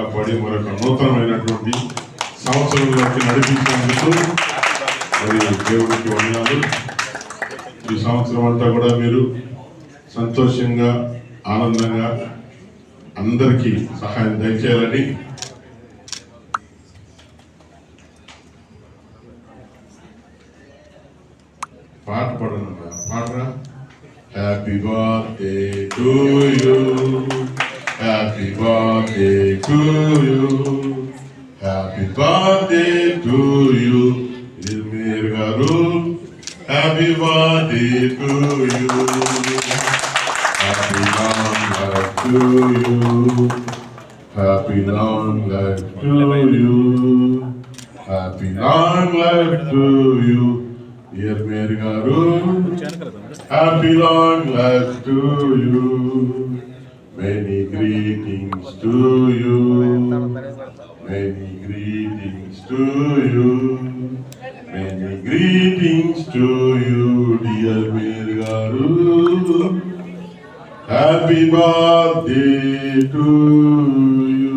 కాపాడి మరొక నూతనమైనటువంటి సంవత్సరంలోకి నడిపించినందుకు మరి దేవుడికి వందనాలు. ఈ సంవత్సరం అంతా కూడా మీరు సంతోషంగా ఆనందంగా అందరికీ సహాయం దయచేయాలని పాట పాడను పాడరా? Happy birthday to you birthday to you. Happy birthday to you. Ilmir Happy birthday to you. Happy long life to you. Happy long life to you. Happy long life to you. Dear Mary Garul. Happy long life to you. Many greetings to you. Many greetings to you. Many greetings to you, dear Mirgaru. Happy birthday to you.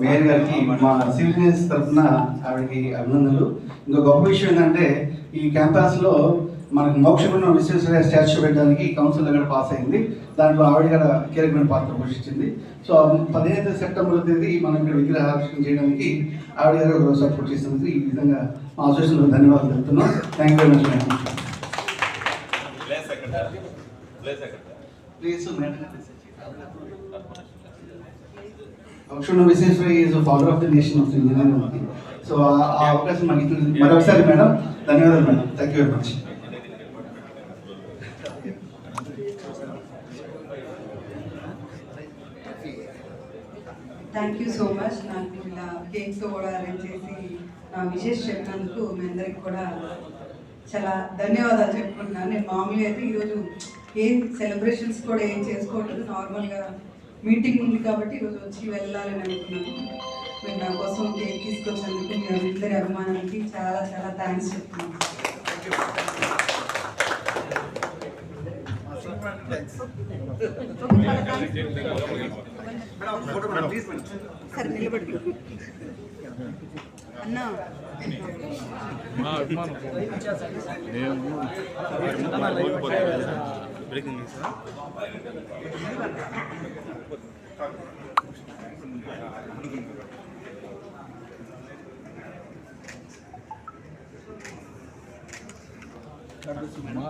Mayor గారికి మా civilians తరఫున ఆవిడకి అభినందనలు ఇంకో గొప్ప విషయం ఏంటంటే ఈ క్యాంపస్లో మనకు మోక్షగుణం విశ్వేశ్వరయ్య స్టాచ్యూ పెట్టడానికి కౌన్సిల్ దగ్గర పాస్ అయింది. దాంట్లో ఆవిడ కూడా కీలకమైన పాత్ర పోషించింది. సో పదిహేను సెప్టెంబర్ తేదీ మనం ఇక్కడ విగ్రహావిష్కరణ చేయడానికి ఆవిడ గారు సపోర్ట్ చేసినందుకు ఈ విధంగా మా అసోసియేషన్ ధన్యవాదాలు చెప్తున్నాం thank you very much madam అక్షుణ Visvesvaraya is father of the nation of engineering so ఆ అవకాశం ఇచ్చినందుకు మరొకసారి మేడం ధన్యవాదాలు madam thank you very much thank you so much నాకు ఇలా కేక్తో కూడా అరేంజ్ చేసి నా విషెస్ చెప్పినందుకు మీ అందరికి కూడా చాలా ధన్యవాదాలు చెప్పుకుంటున్నాను. నేను మామూలుగా అయితే ఈరోజు ఏం సెలబ్రేషన్స్ కూడా ఏం చేసుకోవట్లేదు. నార్మల్గా మీటింగ్ ఉంది కాబట్టి ఈరోజు వచ్చి వెళ్ళాలని అనుకున్నాను. మీరు నా కోసం కేక్ తీసుకొచ్చినందుకు మీ అందరి అభిమానానికి చాలా చాలా థ్యాంక్స్ చెప్తున్నాను. సరే నిలబడి అన్నా మా అభిమానం నేను బ్రేకింగ్ న్యూస్ మా